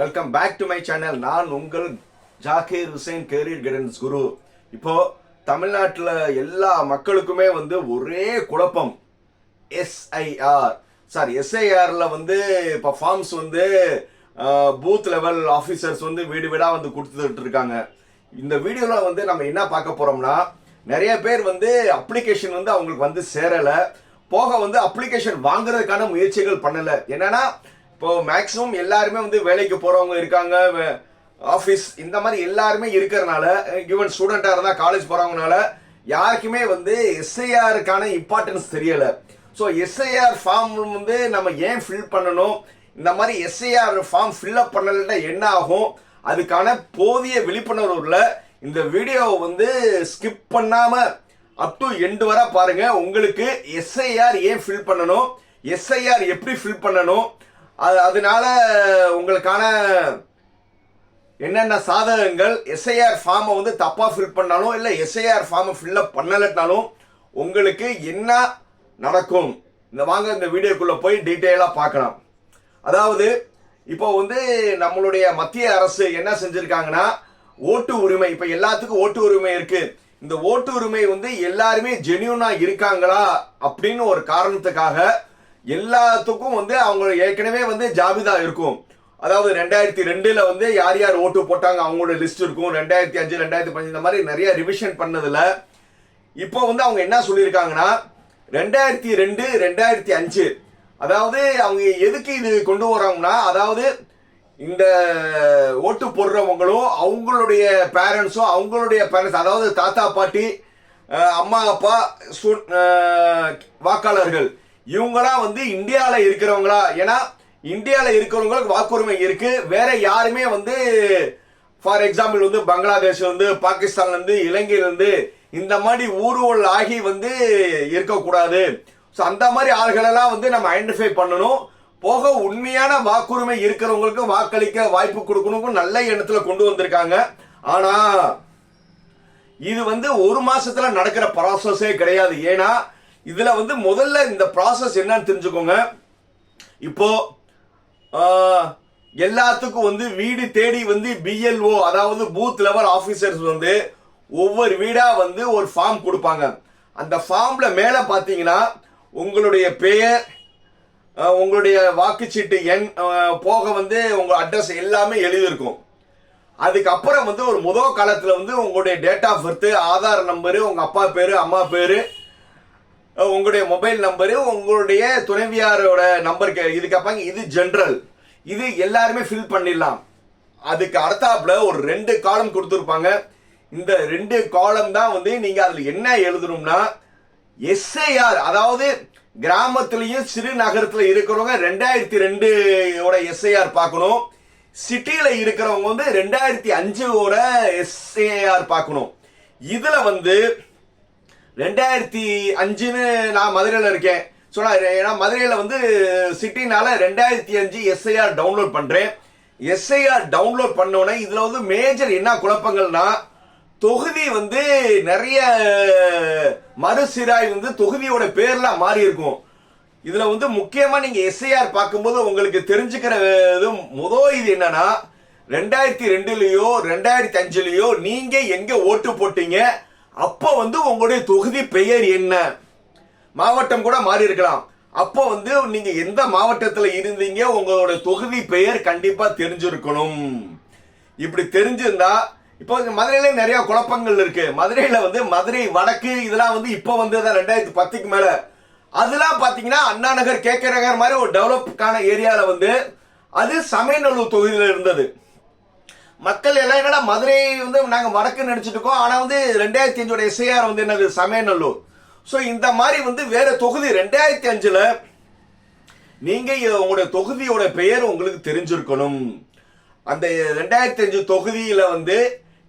Welcome back to my channel நான் உங்கள் Zakir Hussain career guidance guru. இப்போ தமிழ்நாட்டில் எல்லா மக்களுக்குமே வந்து ஒரே குழப்பம். எஸ்ஐஆர் சார் எஸ்ஐஆரில் வந்து இப்போ ஃபார்ம்ஸ் வந்து பூத் லெவல் ஆஃபீஸர்ஸ் வந்து வீடு வீடாக வந்து கொடுத்துட்டு இருக்காங்க இந்த வீடியோவில் வந்து நம்ம என்ன பார்க்க போகிறோம்னா நிறைய பேர் வந்து அப்ளிகேஷன் வந்து அவங்களுக்கு வந்து சேரலை. போக வந்து அப்ளிகேஷன் வாங்குறதுக்கான முயற்சிகள் பண்ணலை. என்னன்னா இப்போ மேக்ஸிமம் எல்லாருமே வந்து வேலைக்கு போறவங்க இருக்காங்க ஆஃபீஸ் இந்த மாதிரி எல்லாருமே இருக்கிறனால ஈவன் ஸ்டூடெண்ட்டாக இருந்தால் காலேஜ் போறவங்கனால யாருக்குமே வந்து எஸ்ஐஆருக்கான இம்பார்ட்டன்ஸ் தெரியல. ஸோ எஸ்ஐஆர் ஃபார்ம் வந்து நம்ம ஏன் ஃபில் பண்ணணும்? இந்த மாதிரி எஸ்ஐஆர் ஃபார்ம் ஃபில்அப் பண்ணலன்னா என்ன ஆகும்? அதுக்கான போதிய விழிப்புணர்வுல இந்த வீடியோவை வந்து ஸ்கிப் பண்ணாம அப் டு எண்டு வர பாருங்க. உங்களுக்கு எஸ்ஐஆர் ஏன் ஃபில் பண்ணணும்? எஸ்ஐஆர் எப்படி ஃபில் பண்ணணும்? அது அதனால உங்களுக்கான என்னென்ன சாதகங்கள் எஸ்ஐஆர் ஃபார்மை வந்து தப்பாக ஃபில் பண்ணாலும் இல்லை எஸ்ஐஆர் ஃபார்மை ஃபில்லப் பண்ணலட்டாலும் உங்களுக்கு என்ன நடக்கும்? இந்த வாங்க இந்த வீடியோக்குள்ளே போய் டீட்டெயிலாக பார்க்கலாம். அதாவது இப்போ வந்து நம்மளுடைய மத்திய அரசு என்ன செஞ்சுருக்காங்கன்னா ஓட்டு உரிமை இப்போ எல்லாத்துக்கும் ஓட்டு உரிமை இருக்குது இந்த ஓட்டு உரிமை வந்து எல்லாருமே ஜென்யூனாக இருக்காங்களா அப்படின்னு ஒரு காரணத்துக்காக எல்லாத்துக்கும் வந்து அவங்க ஏற்கனவே வந்து ஜாபிதா இருக்கும். அதாவது ரெண்டாயிரத்தி ரெண்டுல வந்து யார் யார் ஓட்டு போட்டாங்க அவங்களோட லிஸ்ட் இருக்கும். ரெண்டாயிரத்தி அஞ்சு ரெண்டாயிரத்தி பஞ்சு இந்த மாதிரி நிறைய ரிவிஷன் பண்ணதுல இப்போ வந்து அவங்க என்ன சொல்லியிருக்காங்கன்னா ரெண்டாயிரத்தி ரெண்டு ரெண்டாயிரத்தி அஞ்சு. அதாவது அவங்க எதுக்கு இது கொண்டு வராங்கன்னா அதாவது இந்த ஓட்டு போடுறவங்களும் அவங்களுடைய பேரண்ட்ஸும் அவங்களுடைய பேரண்ட்ஸ் அதாவது தாத்தா பாட்டி அம்மா அப்பா வாக்காளர்கள் இவங்களாம் வந்து இந்தியாவில் இருக்கிறவங்களா? ஏன்னா இந்தியாவில் இருக்கிறவங்களுக்கு வாக்குரிமை இருக்கு. வேற யாருமே வந்து ஃபார் எக்ஸாம்பிள் வந்து பங்களாதேஷ்லேருந்து பாகிஸ்தான்லேருந்து பாகிஸ்தான்ல இருந்து இந்த மாதிரி ஊர்வல் ஆகி வந்து இருக்கக்கூடாது. ஸோ அந்த மாதிரி ஆள்களெல்லாம் வந்து நம்ம ஐடென்டிஃபை பண்ணணும். போக உண்மையான வாக்குரிமை இருக்கிறவங்களுக்கு வாக்களிக்க வாய்ப்பு கொடுக்கணும் நல்ல எண்ணத்துல கொண்டு வந்திருக்காங்க. ஆனா இது வந்து ஒரு மாசத்துல நடக்கிற ப்ராசஸே கிடையாது. ஏன்னா இதில் வந்து முதல்ல இந்த ப்ராசஸ் என்னன்னு தெரிஞ்சுக்கோங்க. இப்போ எல்லாத்துக்கும் வந்து வீடு தேடி வந்து பிஎல்ஓ அதாவது பூத் லெவல் ஆஃபீஸர்ஸ் வந்து ஒவ்வொரு வீடாக வந்து ஒரு ஃபார்ம் கொடுப்பாங்க. அந்த ஃபார்மில் மேலே பார்த்தீங்கன்னா உங்களுடைய பெயர் உங்களுடைய வாக்குச்சீட்டு எண் போக வந்து உங்கள் அட்ரஸ் எல்லாமே எழுதியிருக்கும். அதுக்கப்புறம் வந்து ஒரு முதல் காலத்தில் வந்து உங்களுடைய date of birth Aadhaar number உங்கள் அப்பா பேர் அம்மா பேர் உங்களுடைய மொபைல் நம்பரு உங்களுடைய துணைவியாரோட நம்பர் இது கேட்பாங்க இது ஜென்ரல் இது எல்லாருமே ஃபில் பண்ணிடலாம். அதுக்கு அடுத்தாப்புல ஒரு ரெண்டு காலம் கொடுத்துருப்பாங்க. இந்த ரெண்டு காலம் தான் வந்து நீங்க அதுல என்ன எழுதணும்னா எஸ்ஐஆர் அதாவது கிராமத்திலையும் சிறு நகரத்துல இருக்கிறவங்க ரெண்டாயிரத்தி ரெண்டு எஸ்ஐஆர் பார்க்கணும். சிட்டியில இருக்கிறவங்க வந்து ரெண்டாயிரத்தி அஞ்சோட எஸ்ஐஆர் பார்க்கணும். இதுல வந்து ரெண்டாயிரத்தி அஞ்சுன்னு நான் மதுரையில் இருக்கேன். ஸோ நான் ஏன்னா மதுரையில் வந்து சிட்டினால ரெண்டாயிரத்தி அஞ்சு எஸ்ஐஆர் டவுன்லோட் பண்ணுறேன் எஸ்ஐஆர் டவுன்லோட் பண்ணோன்னே இதில் வந்து மேஜர் என்ன குழப்பங்கள்னா தொகுதி வந்து நிறைய மறுசீராய் வந்து தொகுதியோட பேர்லாம் மாறி இருக்கும். இதில் வந்து முக்கியமாக நீங்கள் எஸ்ஐஆர் பார்க்கும்போது உங்களுக்கு தெரிஞ்சுக்கிற இது முதல் இது என்னன்னா ரெண்டாயிரத்தி ரெண்டுலேயோ ரெண்டாயிரத்தி அஞ்சுலேயோ நீங்கள் எங்கே ஓட்டு போட்டீங்க? அப்போ வந்து உங்களுடைய தொகுதி பெயர் என்ன? மாவட்டம் கூட மாறி இருக்கலாம். அப்போ வந்து நீங்க எந்த மாவட்டத்தில் இருந்தீங்க? உங்களோட தொகுதி பெயர் கண்டிப்பா தெரிஞ்சிருக்கணும். இப்படி தெரிஞ்சிருந்தா இப்போ மதுரையில நிறைய குழப்பங்கள் இருக்கு. மதுரையில வந்து மதுரை வடக்கு இதெல்லாம் வந்து இப்போ வந்து ரெண்டாயிரத்தி பத்துக்கு மேல. அதெல்லாம் பாத்தீங்கன்னா அண்ணா நகர் கே கே நகர் மாதிரி ஒரு டெவலப்கான ஏரியால வந்து அது சமயநல்லூர் தொகுதியில் இருந்தது. மக்கள் எல்லாம் என்னடா மதுரை வந்து நாங்க வடக்கு நினைச்சிட்டு இருக்கோம். ஆனா வந்து ரெண்டாயிரத்தி அஞ்சோட எஸ்ஐஆர் வந்து என்னது? சமயநல்லூர். ஸோ இந்த மாதிரி வந்து வேற தொகுதி ரெண்டாயிரத்தி அஞ்சுல நீங்க உங்களுடைய தொகுதியோட பெயர் உங்களுக்கு தெரிஞ்சிருக்கணும். அந்த ரெண்டாயிரத்தி அஞ்சு தொகுதியில வந்து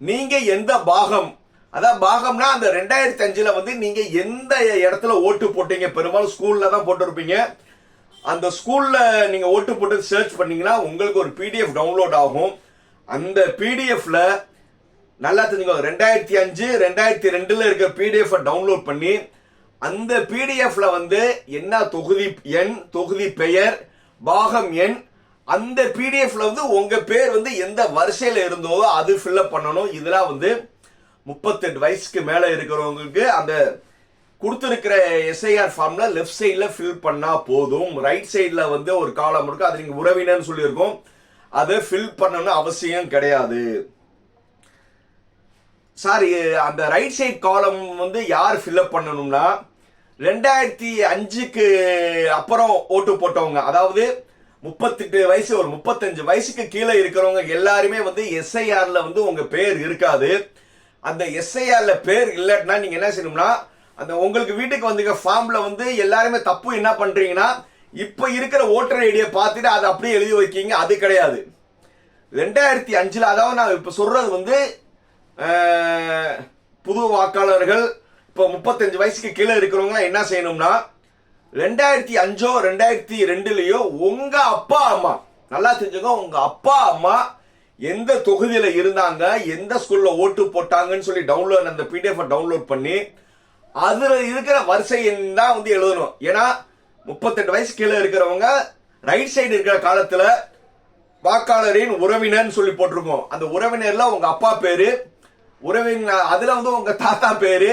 நீங்க எந்த பாகம் அதான் பாகம்னா அந்த ரெண்டாயிரத்தி அஞ்சுல வந்து நீங்க எந்த இடத்துல ஓட்டு போட்டீங்க? பெரும்பாலும் ஸ்கூல்ல தான் போட்டிருப்பீங்க. அந்த ஸ்கூல்ல நீங்க ஓட்டு போட்டு சர்ச் பண்ணீங்கன்னா உங்களுக்கு ஒரு பிடிஎஃப் டவுன்லோட் ஆகும். அந்த பிடிஎஃப்ல நல்லா தெரிஞ்சுக்கோ ரெண்டாயிரத்தி அஞ்சு ரெண்டாயிரத்தி ரெண்டுல இருக்க பிடிஎஃப் டவுன்லோட் பண்ணி அந்த பிடிஎஃப்ல வந்து என்ன தொகுதி எண் தொகுதி பெயர் பாகம் எண் அந்த பிடிஎஃப்ல வந்து உங்க பேர் வந்து எந்த வரிசையில இருந்தோ அது ஃபில்அப் பண்ணணும். இதெல்லாம் வந்து முப்பத்தெட்டு வயசுக்கு மேல இருக்கிறவங்களுக்கு அந்த கொடுத்துருக்கிற எஸ்ஐஆர் ஃபார்ம்ல லெஃப்ட் சைடில் ஃபில் பண்ணா போதும். ரைட் சைடில் வந்து ஒரு காலம் இருக்கும் அது நீங்க உறவினர்னு சொல்லியிருக்கோம். அதை ஃபில் பண்ணணும் அவசியம் கிடையாது. சார் அந்த ரைட் சைட் காலம் வந்து யார் ஃபில்அப் பண்ணணும்னா ரெண்டாயிரத்தி அஞ்சுக்கு அப்புறம் ஓட்டு போட்டவங்க. அதாவது முப்பத்தெட்டு வயசு ஒரு முப்பத்தஞ்சு வயசுக்கு கீழே இருக்கிறவங்க எல்லாருமே வந்து எஸ்ஐஆரில் வந்து உங்கள் பேர் இருக்காது. அந்த எஸ்ஐஆர்ல பேர் இல்லைன்னா நீங்கள் என்ன செய்யணும்னா அந்த உங்களுக்கு வீட்டுக்கு வந்துங்க ஃபார்மில் வந்து எல்லாருமே தப்பு என்ன பண்ணுறீங்கன்னா இப்போ இருக்கிற ஓட்டர் ஐடியை பார்த்துட்டு அதை அப்படியே எழுதி வைக்கீங்க அது கிடையாது. ரெண்டாயிரத்தி அஞ்சில் அதாவது நான் இப்போ சொல்றது வந்து புது வாக்காளர்கள் இப்போ முப்பத்தஞ்சு வயசுக்கு கீழே இருக்கிறவங்க என்ன செய்யணும்னா ரெண்டாயிரத்தி அஞ்சோ ரெண்டாயிரத்தி ரெண்டுலேயோ உங்கள் அப்பா அம்மா நல்லா தெரிஞ்சுங்க உங்கள் அப்பா அம்மா எந்த தொகுதியில் இருந்தாங்க எந்த ஸ்கூலில் ஓட்டு போட்டாங்கன்னு சொல்லி டவுன்லோட் அந்த பிடிஎஃப் டவுன்லோட் பண்ணி அதில் இருக்கிற வரிசை தான் வந்து எழுதணும். ஏன்னா முப்பத்தெட்டு வயசு கீழே இருக்கிறவங்க ரைட் சைடு இருக்கிற காலத்துல வாக்காளரின் உறவினர்னு சொல்லி போட்டிருக்கோம். அந்த உறவினர்ல உங்க அப்பா பேரு உறவினர் அதுல வந்து உங்க தாத்தா பேரு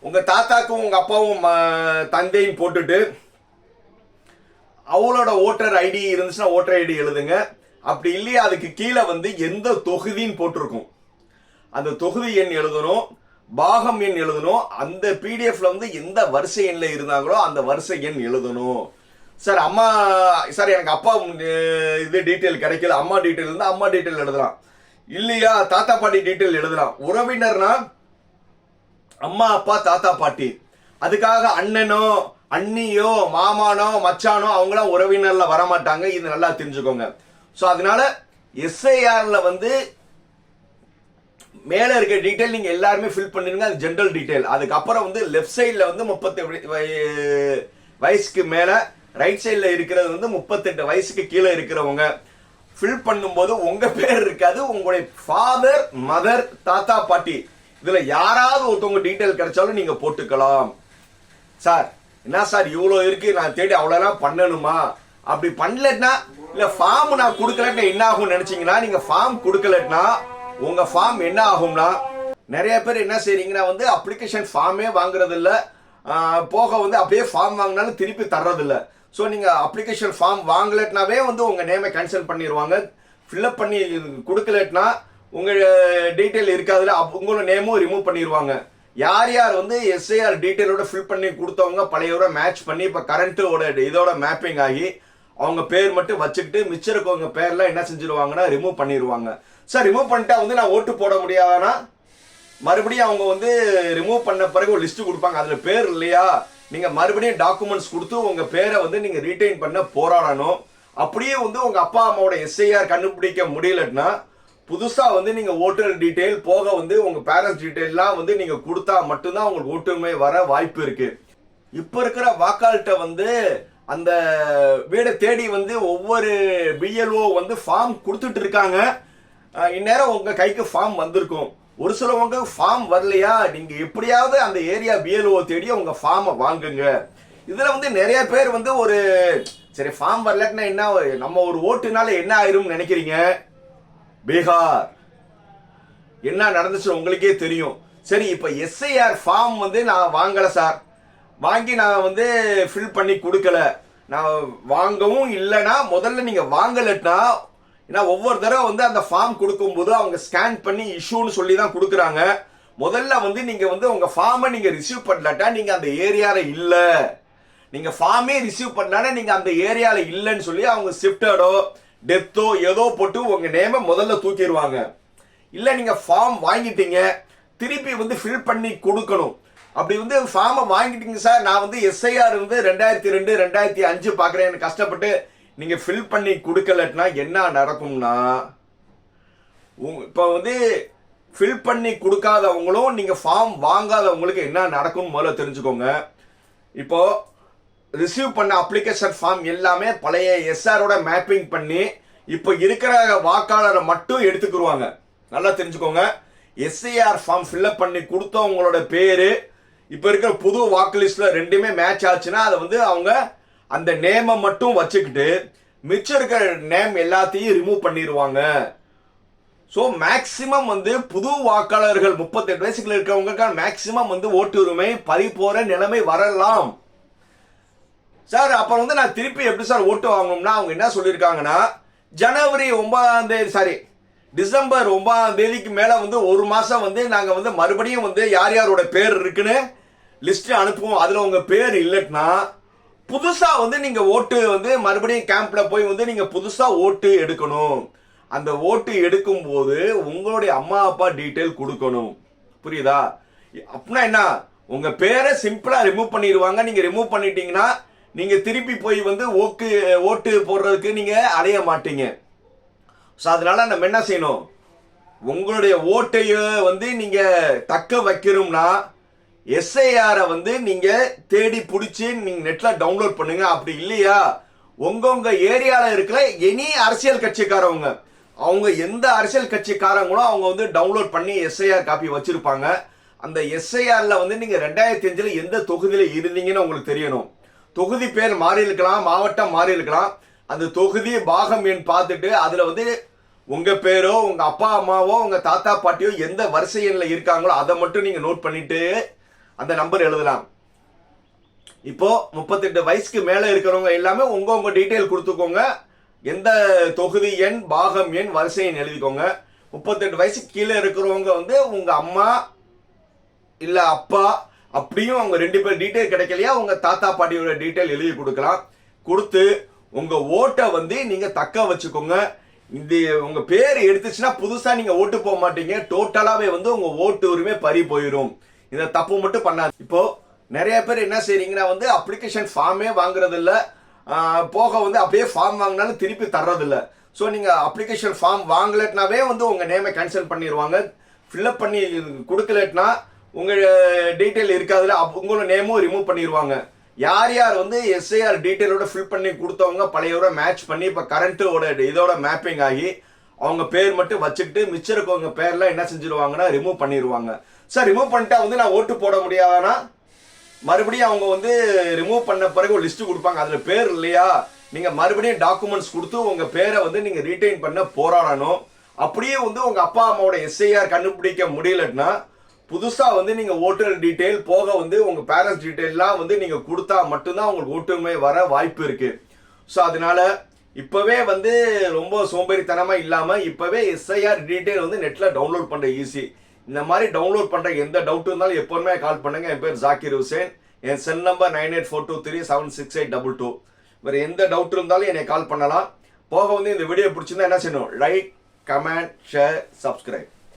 உங்க தாத்தாக்கும் உங்க அப்பாவும் தந்தையும் போட்டுட்டு அவளோட ஓட்டர் ஐடி இருந்துச்சுன்னா ஓட்டர் ஐடி எழுதுங்க. அப்படி இல்லையா அதுக்கு கீழே வந்து எந்த தொகுதின்னு போட்டிருக்கும். அந்த தொகுதி எண் எழுதணும். பாகம் எண் எழுதணும். அந்த பிடிஎஃப்ல வந்து எந்த வரிசை எண்ல இருந்தாங்களோ அந்த வரிசை எண் எழுதணும். சார் அம்மா சார் எனக்கு அப்பா இது டீட்டெயில் கிடைக்கல. அம்மா டீட்டெயில் இருந்தால் அம்மா டீட்டெயில் எழுதலாம். இல்லையா தாத்தா பாட்டி டீட்டெயில் எழுதலாம். உறவினர்னா அம்மா அப்பா தாத்தா பாட்டி. அதுக்காக அண்ணனோ அண்ணியோ மாமானோ மச்சானோ அவங்களாம் உறவினர்ல வரமாட்டாங்க. இது நல்லா தெரிஞ்சுக்கோங்க. ஸோ அதனால எஸ்ஐஆர்ல வந்து மேல இருக்க டீட்டெயில் நீங்க எல்லாருமே ஃபில் பண்ணிருங்க அது ஜென்ரல் டீட்டெயில் அதுக்கப்புறம் வந்து லெஃப்ட் சைடில் வந்து முப்பத்தி வயசுக்கு மேல ரைட் சைடில் இருக்கிறது வந்து முப்பத்தெட்டு வயசுக்கு கீழே இருக்கிறவங்க. ஃபில் பண்ணும்போது உங்க பேர் இருக்காது உங்களுடைய ஃபாதர் மதர் தாத்தா பாட்டி. இதுல யாராவது ஒருத்தவங்க டீட்டெயில் கிடைச்சாலும் நீங்க போட்டுக்கலாம். சார் என்ன சார் இவ்வளோ இருக்கு? நான் தேடி அவ்வளோலாம் பண்ணணுமா? அப்படி பண்ணலன்னா இல்ல ஃபார்ம் நான் கொடுக்கலன்னா என்ன ஆகும்னு நினைச்சீங்கன்னா நீங்க ஃபார்ம் கொடுக்கலன்னா உங்க ஃபார்ம் என்ன ஆகும்னா நிறைய பேர் என்ன செய்றீங்கன்னா வந்து அப்ளிகேஷன் ஃபார்மே வாங்குறது இல்ல போக வந்து அப்படியே ஃபார்ம் வாங்கினாலும் திருப்பி தர்றது இல்ல ஸோ நீங்க அப்ளிகேஷன் ஃபார்ம் வாங்கலட்னாவே வந்து உங்க நேமை கேன்சல் பண்ணிடுவாங்க ஃபில்அப் பண்ணி கொடுக்கலட்னா உங்க டீட்டெயில் இருக்காதுல உங்களோட நேமும் ரிமூவ் பண்ணிடுவாங்க யார் யார் வந்து எஸ்ஐஆர் டீட்டெயிலோட ஃபில் பண்ணி கொடுத்தவங்க பழையோட மேட்ச் பண்ணி இப்போ கரண்ட்டோட இதோட மேப்பிங் ஆகி அவங்க பேர் மட்டும் வச்சுக்கிட்டு மிச்சம் இருக்கவங்க பேர்லாம் என்ன செஞ்சிருவாங்கன்னா ரிமூவ் பண்ணிடுவாங்க சார் ரிமூவ் பண்ணிட்டா வந்து நான் ஓட்டு போட முடியாதானா மறுபடியும் அவங்க வந்து ரிமூவ் பண்ண பிறகு ஒரு லிஸ்ட் கொடுப்பாங்க. அதுல பேர் இல்லையா? நீங்க மறுபடியும் டாக்குமெண்ட்ஸ் கொடுத்து உங்க பேரை வந்து நீங்க ரீடைன் பண்ண போராடணும். அப்படியே வந்து உங்க அப்பா அம்மாவோட எஸ்ஐஆர் கண்டுபிடிக்க முடியலன்னா புதுசா வந்து நீங்க ஓட்டர் டீட்டெயில் போக வந்து உங்க பேரண்ட்ஸ் டீடைல்லாம் வந்து நீங்க கொடுத்தா மட்டும்தான் உங்களுக்கு ஓட்டுரிமை வர வாய்ப்பு இருக்கு. இப்ப இருக்கிற வாக்காளர்கிட்ட வந்து அந்த வீடை தேடி வந்து ஒவ்வொரு பிஎல்ஓ வந்து ஃபார்ம் கொடுத்துட்டு இருக்காங்க. இந்நேரம் உங்கள் கைக்கு ஃபார்ம் வந்திருக்கும். ஒரு சிலவங்க ஃபார்ம் வரலையா? நீங்கள் எப்படியாவது அந்த ஏரியா பிஎல்ஓ தேடி உங்கள் ஃபார்மை வாங்குங்க. இதில் வந்து நிறைய பேர் வந்து ஒரு சரி ஃபார்ம் வரலன்னா என்ன நம்ம ஒரு ஓட்டுனால என்ன ஆயிரும்னு நினைக்கிறீங்க? பீகார். என்ன நடந்துச்சு உங்களுக்கே தெரியும். சரி இப்போ எஸ்ஐஆர் ஃபார்ம் வந்து நான் வாங்கலை சார் வாங்கி நான் வந்து ஃபில் பண்ணி கொடுக்கல. நான் வாங்கவும் இல்லைன்னா முதல்ல நீங்கள் வாங்கலன்னா ஏன்னா ஒவ்வொரு தடவை வந்து அந்த ஃபார்ம் கொடுக்கும்போது அவங்க ஸ்கேன் பண்ணி இஷ்யூன்னு சொல்லி தான் கொடுக்குறாங்க. முதல்ல வந்து நீங்க வந்து உங்க ஃபார்மை நீங்க ரிசீவ் பண்ணலட்டா நீங்க அந்த ஏரியாவில் இல்லை. நீங்க ஃபார்மே ரிசீவ் பண்ணானே நீங்க அந்த ஏரியாவில் இல்லைன்னு சொல்லி அவங்க ஷிஃப்டடோ டெத்தோ ஏதோ போட்டு உங்க நேமை முதல்ல தூக்கிடுவாங்க. இல்லை நீங்க ஃபார்ம் வாங்கிட்டீங்க திருப்பி வந்து ஃபில் பண்ணி கொடுக்கணும். அப்படி வந்து ஃபார்மை வாங்கிட்டீங்க சார் நான் வந்து எஸ்ஐஆர் வந்து ரெண்டாயிரத்தி ரெண்டு ரெண்டாயிரத்தி அஞ்சு பார்க்குறேன் எனக்கு கஷ்டப்பட்டு நீங்கள் ஃபில் பண்ணி கொடுக்கலட்டினா என்ன நடக்கும்னா இப்போ வந்து ஃபில் பண்ணி கொடுக்காதவங்களும் நீங்கள் ஃபார்ம் வாங்காதவங்களுக்கு என்ன நடக்கும்னு முதல்ல தெரிஞ்சுக்கோங்க. இப்போது ரிசீவ் பண்ண அப்ளிகேஷன் ஃபார்ம் எல்லாமே பழைய எஸ்ஆரோட மேப்பிங் பண்ணி இப்போ இருக்கிற வாக்காளரை மட்டும் எடுத்துக்கிருவாங்க. நல்லா தெரிஞ்சுக்கோங்க. எஸ்ஐஆர் ஃபார்ம் ஃபில்அப் பண்ணி கொடுத்தவங்களோட பேர் இப்போ இருக்கிற புது வாக்கு லிஸ்ட்டில் ரெண்டுமே மேட்ச் ஆச்சுன்னா அதை வந்து அவங்க அந்த நேமை மட்டும் வச்சுக்கிட்டு மிச்சம் இருக்கிற நேம் எல்லாத்தையும் ரிமூவ் பண்ணிடுவாங்க ஸோ மேக்சிமம் வந்து புது வாக்காளர்கள் முப்பத்தெட்டு வயசுக்குள்ள இருக்கிறவங்களுக்கான மேக்சிமம் வந்து ஓட்டு உரிமை பறி போற நிலைமை வரலாம். சார் அப்புறம் வந்து நான் திருப்பி எப்படி சார் ஓட்டு வாங்கணும்னா அவங்க என்ன சொல்லியிருக்காங்கன்னா ஜனவரி ஒன்பதாம் தேதி சாரி டிசம்பர் ஒன்பதாம் தேதிக்கு மேலே வந்து ஒரு மாதம் வந்து நாங்கள் வந்து மறுபடியும் வந்து யார் யாரோட பேர் இருக்குன்னு லிஸ்ட்டு அனுப்புவோம். அதில் உங்கள் பேர் இல்லைன்னா புதுசாக வந்து நீங்கள் ஓட்டு வந்து மறுபடியும் கேம்பில் போய் வந்து நீங்கள் புதுசாக ஓட்டு எடுக்கணும். அந்த ஓட்டு எடுக்கும்போது உங்களுடைய அம்மா அப்பா டீட்டெயில் கொடுக்கணும். புரியுதா? அப்படின்னா என்ன? உங்க பேரை சிம்பிளா ரிமூவ் பண்ணிடுவாங்க. நீங்க ரிமூவ் பண்ணிட்டீங்கன்னா நீங்க திருப்பி போய் வந்து ஓக்கு ஓட்டு போடுறதுக்கு நீங்க அடைய மாட்டீங்க. ஸோ அதனால நம்ம என்ன செய்யணும்? உங்களுடைய ஓட்டையை வந்து நீங்க தக்க வைக்கணும்னா எஸ்ஐஆரை வந்து நீங்க தேடி பிடிச்சி நீங்க நெட்ல டவுன்லோட் பண்ணுங்க. அப்படி இல்லையா? உங்க ஏரியால இருக்கிற எனி அரசியல் கட்சிக்காரவங்க அவங்க எந்த அரசியல் கட்சிக்காரங்களோ அவங்க வந்து டவுன்லோட் பண்ணி எஸ்ஐஆர் காப்பி வச்சிருப்பாங்க. அந்த எஸ்ஐஆர்ல வந்து நீங்க ரெண்டாயிரத்தி அஞ்சுல எந்த தொகுதியில இருந்தீங்கன்னு உங்களுக்கு தெரியணும். தொகுதி பேர் மாறி இருக்கலாம் மாவட்டம் மாறி இருக்கலாம். அந்த தொகுதி பாகம் எண் பார்த்துட்டு அதுல வந்து உங்க பேரோ உங்க அப்பா அம்மாவோ உங்க தாத்தா பாட்டியோ எந்த வரிசை எண்ணில் இருக்காங்களோ அதை மட்டும் நீங்க நோட் பண்ணிட்டு அந்த நம்பர் எழுதலாம். இப்போ முப்பத்தெட்டு வயசுக்கு மேலே இருக்கிறவங்க எல்லாமே உங்க உங்க டீட்டெயில் கொடுத்துக்கோங்க. எந்த தொகுதி எண் பாகம் எண் வரிசை எண் எழுதிக்கோங்க. முப்பத்தெட்டு வயசுக்கு கீழே இருக்கிறவங்க வந்து உங்க அம்மா இல்ல அப்பா அப்படியும் அவங்க ரெண்டு பேர் டீட்டெயில் கிடைக்கலையா? உங்க தாத்தா பாட்டியோட டீட்டெயில் எழுதி கொடுக்கலாம். கொடுத்து உங்க ஓட்டை வந்து நீங்க தக்க வச்சுக்கோங்க. இந்த உங்க பேர் எடுத்துச்சுன்னா புதுசா நீங்க ஓட்டு போக மாட்டீங்க. டோட்டலாவே வந்து உங்க ஓட்டு உரிமை பறி போயிடும் இந்த தப்பு மட்டும் பண்ணாது. இப்போ நிறைய பேர் என்ன செய்றீங்கன்னா வந்து அப்ளிகேஷன் ஃபார்மே வாங்குறதில்ல. போக வந்து அப்படியே ஃபார்ம் வாங்கினாலும் திருப்பி தர்றதில்ல. ஸோ நீங்கள் அப்ளிகேஷன் ஃபார்ம் வாங்கலட்னாவே வந்து உங்கள் நேமை கேன்சல் பண்ணிடுவாங்க ஃபில்அப் பண்ணி கொடுக்கலட்னா உங்கள் டீட்டெயில் இருக்காதுல அப் உங்களோட நேமும் ரிமூவ் பண்ணிடுவாங்க யார் யார் வந்து எஸ்ஐஆர் டீட்டெயிலோட ஃபில் பண்ணி கொடுத்தவங்க பழையோட மேட்ச் பண்ணி இப்போ கரண்ட்டோட இதோட மேப்பிங் ஆகி அவங்க பேர் மட்டும் வச்சுக்கிட்டு மிச்சம் இருக்கவங்க பேர்லாம் என்ன செஞ்சிருவாங்கன்னா ரிமூவ் பண்ணிடுவாங்க சார் ரிமூவ் பண்ணிட்டா வந்து நான் ஓட்டு போட முடியாதானா மறுபடியும் அவங்க வந்து ரிமூவ் பண்ண பிறகு ஒரு லிஸ்ட் கொடுப்பாங்க. அதுல பேர் இல்லையா? நீங்க மறுபடியும் டாக்குமெண்ட்ஸ் கொடுத்து உங்க பேரை வந்து நீங்க ரீடைன் பண்ண போராடணும். அப்படியே வந்து உங்க அப்பா அம்மாவோட எஸ்ஐஆர் கண்டுபிடிக்க முடியலன்னா புதுசா வந்து நீங்க ஓட்டர் டீட்டெயில் போக வந்து உங்க பேரண்ட்ஸ் டீட்டெயிலாம் வந்து நீங்க கொடுத்தா மட்டும்தான் உங்களுக்கு ஓட்டுரிமை வர வாய்ப்பு இருக்கு. ஸோ அதனால இப்பவே வந்து ரொம்ப சோம்பேறித்தனமா இல்லாம இப்பவே எஸ்ஐஆர் டீட்டெயில் வந்து நெட்ல டவுன்லோட் பண்ற ஈஸி இந்த மாதிரி டவுன்லோட் பண்ணுற எந்த டவுட் இருந்தாலும் எப்போதுமே கால் பண்ணுங்க. என் பேர் ஜாக்கிர் ஹுசேன். என் cell number nine eight four two three seven six eight double two வேறு எந்த டவுட் இருந்தாலும் என்னை கால் பண்ணலாம். போக வந்து இந்த வீடியோ பிடிச்சிருந்தா என்ன செய்யணும்? Like comment share subscribe